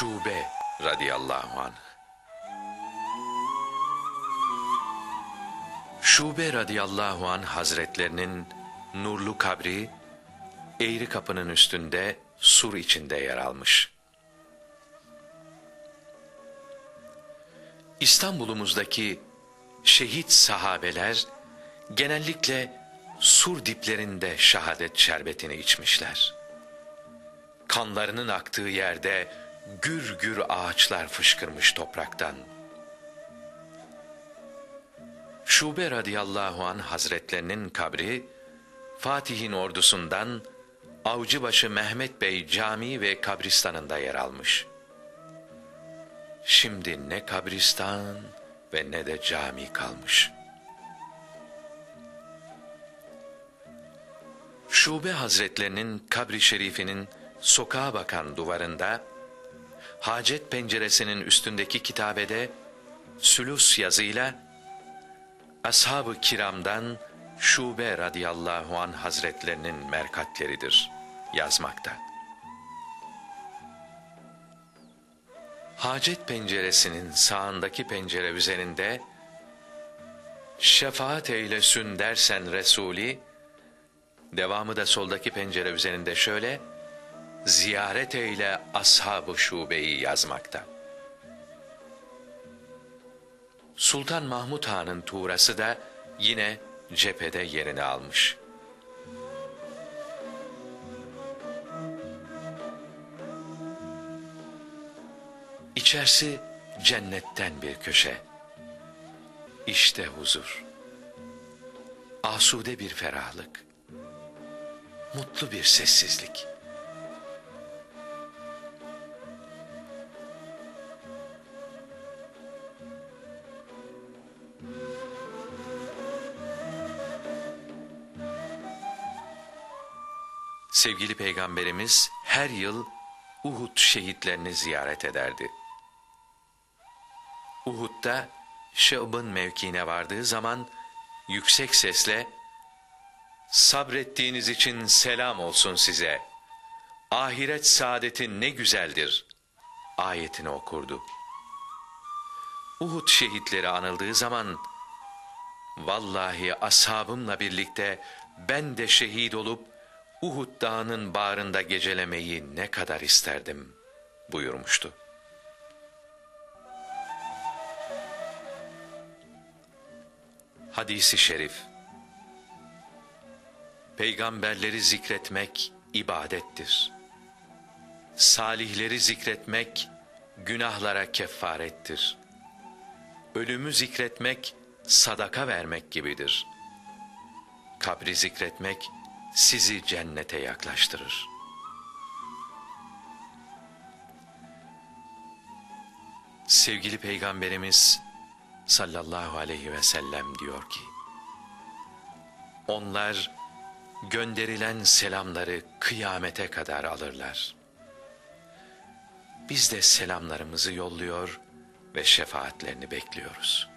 Şube radıyallahu anh. Şube radıyallahu anh hazretlerinin nurlu kabri eğri kapının üstünde sur içinde yer almış. İstanbul'umuzdaki şehit sahabeler genellikle sur diplerinde şehadet şerbetini içmişler. Kanlarının aktığı yerde gür gür ağaçlar fışkırmış topraktan. Şube radıyallahu an hazretlerinin kabri, Fatih'in ordusundan Avcıbaşı Mehmet Bey cami ve kabristanında yer almış. Şimdi ne kabristan ve ne de cami kalmış. Şube Hazretlerinin kabri şerifinin sokağa bakan duvarında, hacet penceresinin üstündeki kitabede sülus yazıyla Ashab-ı kiramdan Şube radıyallahu an hazretlerinin merkatleridir yazmakta. Hacet penceresinin sağındaki pencere üzerinde şefaat eylesin dersen Resul'i devamı da soldaki pencere üzerinde şöyle ziyaret eyle ashab-ı şubeyi yazmakta. Sultan Mahmud Han'ın tuğrası da yine cephede yerini almış. İçerisi cennetten bir köşe. İşte huzur. Asude bir ferahlık. Mutlu bir sessizlik. Sevgili Peygamberimiz her yıl Uhud şehitlerini ziyaret ederdi. Uhud'da Şe'b'ın mevkiine vardığı zaman yüksek sesle Sabrettiğiniz için selam olsun size. Ahiret saadeti ne güzeldir. Ayetini okurdu. Uhud şehitleri anıldığı zaman vallahi ashabımla birlikte ben de şehit olup Uhud dağının bağrında gecelemeyi ne kadar isterdim buyurmuştu. Hadisi şerif Peygamberleri zikretmek ibadettir. Salihleri zikretmek günahlara kefarettir. Ölümü zikretmek sadaka vermek gibidir. Kabri zikretmek sizi cennete yaklaştırır. Sevgili Peygamberimiz sallallahu aleyhi ve sellem diyor ki, onlar gönderilen selamları kıyamete kadar alırlar. Biz de selamlarımızı yolluyor ve şefaatlerini bekliyoruz.''